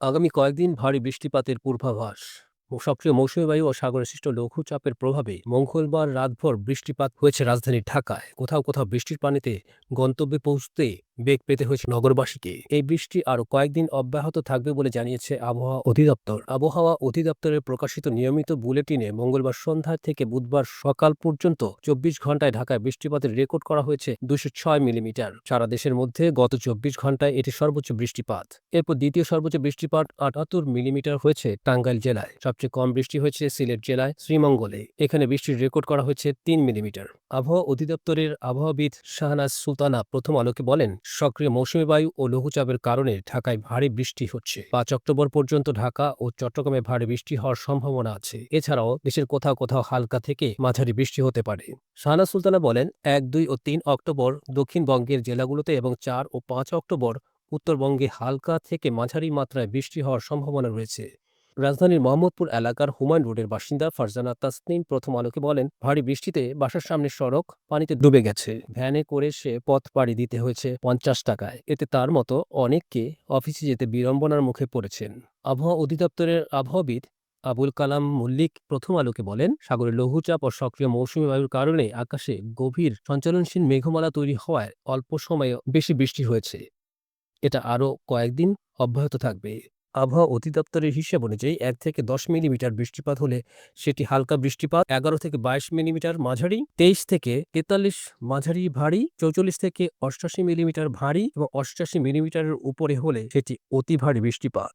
আগামী কয়েকদিন ভারী বৃষ্টিপাতের পূর্বাভাস। সক্রিয় মৌসুমী বায়ু ও সাগরে সৃষ্ট লঘুচাপের প্রভাবে মঙ্গলবার রাতভর বৃষ্টিপাত হয়েছে রাজধানী ঢাকায়। কোথাও কোথাও বৃষ্টির পানিতে গন্তব্যে পৌঁছতে বেগ পেতে হয়েছে নগরবাসীকে। এই বৃষ্টি আরও কয়েকদিন অব্যাহত থাকবে বলে জানিয়েছে আবহাওয়া অধিদপ্তর। আবহাওয়া অধিদপ্তরের প্রকাশিত নিয়মিত বুলেটিনে মঙ্গলবার সন্ধ্যা থেকে বুধবার সকাল পর্যন্ত চব্বিশ ঘন্টায় ঢাকায় বৃষ্টিপাতের রেকর্ড করা হয়েছে দুশো ছয় মিলিমিটার। সারা দেশের মধ্যে গত চব্বিশ ঘন্টায় এটি সর্বোচ্চ বৃষ্টিপাত। এরপর দ্বিতীয় সর্বোচ্চ বৃষ্টিপাত আটাত্তর মিলিমিটার হয়েছে টাঙ্গাইল জেলায়। সবচেয়ে কম বৃষ্টি হয়েছে সিলেট জেলায় শ্রীমঙ্গলে। এখানে বৃষ্টির রেকর্ড করা হয়েছে তিন মিলিমিটার। আবহাওয়া অধিদপ্তরের আবহাওয়াবিদ শাহনাজ সুলতানা প্রথম আলোকে বলেন, সক্রিয় মৌসুমী বায়ু ও লঘুচাপের কারণে ঢাকায় ভারী বৃষ্টি হচ্ছে। পাঁচ অক্টোবর পর্যন্ত ঢাকা ও চট্টগ্রামে ভারী বৃষ্টি হওয়ার সম্ভাবনা আছে। এছাড়াও দেশের কোথাও কোথাও হালকা থেকে মাঝারি বৃষ্টি হতে পারে। শাহনাজ সুলতানা বলেন, এক, দুই ও তিন অক্টোবর দক্ষিণবঙ্গের জেলাগুলোতে এবং চার ও পাঁচ অক্টোবর উত্তরবঙ্গে হালকা থেকে মাঝারি মাত্রায় বৃষ্টি হওয়ার সম্ভাবনা রয়েছে। রাজধানীর মোহাম্মদপুর এলাকার হুমায়ুন রোডের বাসিন্দা ফারজানা তাসনিম প্রথম আলোকে বলেন, ভারী বৃষ্টিতে বাসার সামনের সড়ক পানিতে ডুবে গেছে। ভ্যানে করে সে পথ পাড়ি দিতে হয়েছে পঞ্চাশ টাকায়। এতে তার মতো অনেককে অফিসে যেতে বিড়ম্বনার মুখে পড়েছেন। আবহাওয়া অধিদপ্তরের আবহাওয়াবিদ আবুল কালাম মল্লিক প্রথম আলোকে বলেন, সাগরে লঘুচাপ ও সক্রিয় মৌসুমী বায়ুর কারণে আকাশে গভীর সঞ্চালনশীল মেঘমালা তৈরি হওয়ায় অল্প সময়ে বেশি বৃষ্টি হয়েছে। এটা আরও কয়েকদিন অব্যাহত থাকবে। আবহাওয়া অধিদপ্তরের হিসাব অনুযায়ী এক থেকে দশ মিলিমিটার বৃষ্টিপাত হলে সেটি হালকা বৃষ্টিপাত, এগারো থেকে বাইশ মিলিমিটার মাঝারি, তেইশ থেকে তেতাল্লিশ মাঝারি ভারী, চৌচল্লিশ থেকে অষ্টাশি মিলিমিটার ভারী এবং অষ্টাশি মিলিমিটারের উপরে হলে সেটি অতি ভারী বৃষ্টিপাত।